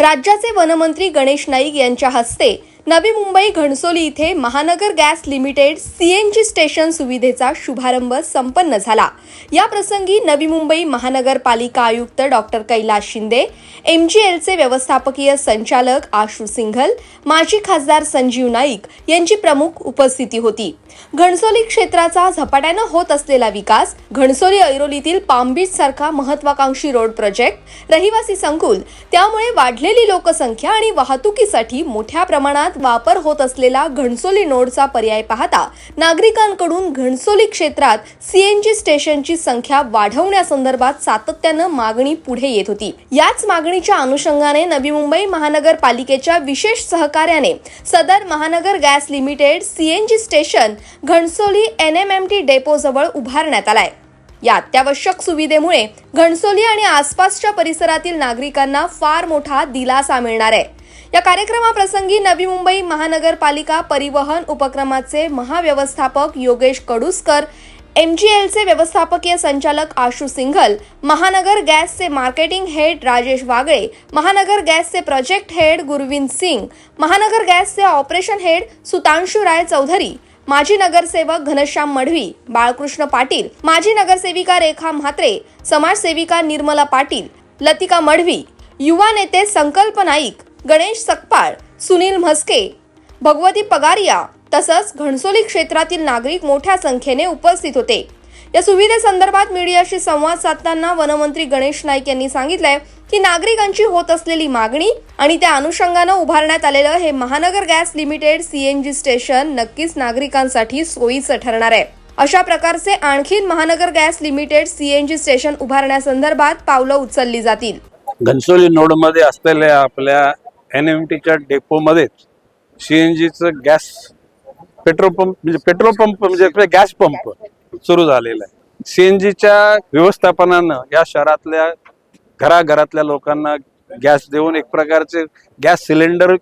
राज्याचे वनमंत्री गणेश नाईक यांच्या हस्ते नवी मुंबई घणसोली इथे महानगर गॅस लिमिटेड सीएनजी स्टेशन सुविधेचा शुभारंभ संपन्न झाला. या प्रसंगी नवी मुंबई महानगरपालिका आयुक्त डॉक्टर कैलास शिंदे एमजीएलचे व्यवस्थापकीय संचालक आशू सिंघल माजी खासदार संजीव नाईक यांची प्रमुख उपस्थिती होती. घणसोली क्षेत्राचा झपाट्यानं होत असलेला विकास घणसोली ऐरोलीतील पामबीच सारखा महत्वाकांक्षी रोड प्रोजेक्ट रहिवासी संकुल त्यामुळे वाढलेली लोकसंख्या आणि वाहतुकीसाठी मोठ्या प्रमाणात वापर होत असलेला घणसोली नोडचा पर्याय पाहता नागरिकांकडून घणसोली क्षेत्रात सीएनजी स्टेशनची संख्या वाढवण्यासंदर्भात सातत्यानं मागणी पुढे येत होती. याच मागणीच्या अनुषंगाने नवी मुंबई महानगरपालिकेच्या विशेष सहकार्याने सदर Mahanagar gas limited CNG station Ghansoli NMMT depot जवळ उभारण्यात आलाय. या अत्यावश्यक सुविधेमुळे घणसोली आणि आसपासच्या परिसरातील नागरिकांना फार मोठा दिलासा मिळणार आहे. या कार्यक्रमाप्रसंगी नवी मुंबई महानगरपालिका परिवहन उपक्रमाचे महाव्यवस्थापक योगेश कडुसकर एलचे व्यवस्थापकीय संचालक आशू सिंघल महानगर गॅसचे मार्केटिंग हेड राजेश वागळे महानगर गॅसचे प्रोजेक्ट हेड गुरविंद सिंग महानगर गॅसचे ऑपरेशन हेड सुतांशू राय चौधरी माजी नगरसेवक घनश्याम मढवी बाळकृष्ण पाटील माजी नगरसेविका रेखा म्हात्रे समाजसेविका निर्मला पाटील लतिका मढवी युवा नेते संकल्प नाईक गणेश सकपाळ सुनील म्हस्के भगवती पगारिया तसंच घणसोली क्षेत्रातील नागरिक मोठ्या संख्येने उपस्थित होते. या सुविधेसंदर्भात मीडियाशी संवाद साधताना वनमंत्री गणेश नाईक यांनी सांगितलंय की नागरिकांची होत असलेली मागणी आणि त्या अनुषंगानं उभारण्यात आलेलं हे महानगर गॅस लिमिटेड सीएनजी स्टेशन नक्कीच नागरिकांसाठी सोयीचं ठरणार आहे. अशा प्रकारचे आणखीन Mahanagar gas limited CNG station उभारण्यासंदर्भात पावलं उचलली जातील. घनसोली नोडमध्ये असलेल्या आपल्या एन एम टीच्या डेपोमध्येच सी एन जीचं गॅस पेट्रोल पंप म्हणजे पेट्रोल पंप म्हणजे गॅस पंप सुरू झालेला आहे. सी एन जीच्या व्यवस्थापनानं या शहरातल्या घराघरातल्या लोकांना गॅस देऊन एक प्रकारचे गॅस सिलेंडर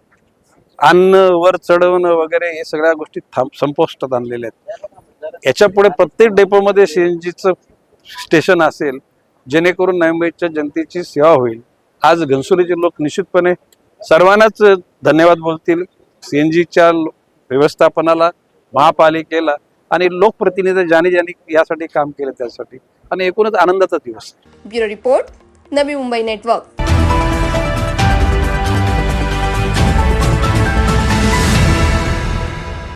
आणणं वर चढवणं वगैरे हे सगळ्या गोष्टी थांब संपुष्टात आणलेल्या आहेत. याच्यापुढे प्रत्येक डेपोमध्ये सी एन जीचं स्टेशन असेल जेणेकरून नवी जनतेची सेवा होईल. आज घनसोलीचे लोक निश्चितपणे सर्वांनाच धन्यवाद बोलतील. सीएनजीच्या व्यवस्थापनाला महापालिकेला आणि लोकप्रतिनिधी ज्याने ज्यांनी यासाठी काम केलं त्यासाठी. आणि एकूणच आनंदाचा दिवस. Bureau report Navi Mumbai network.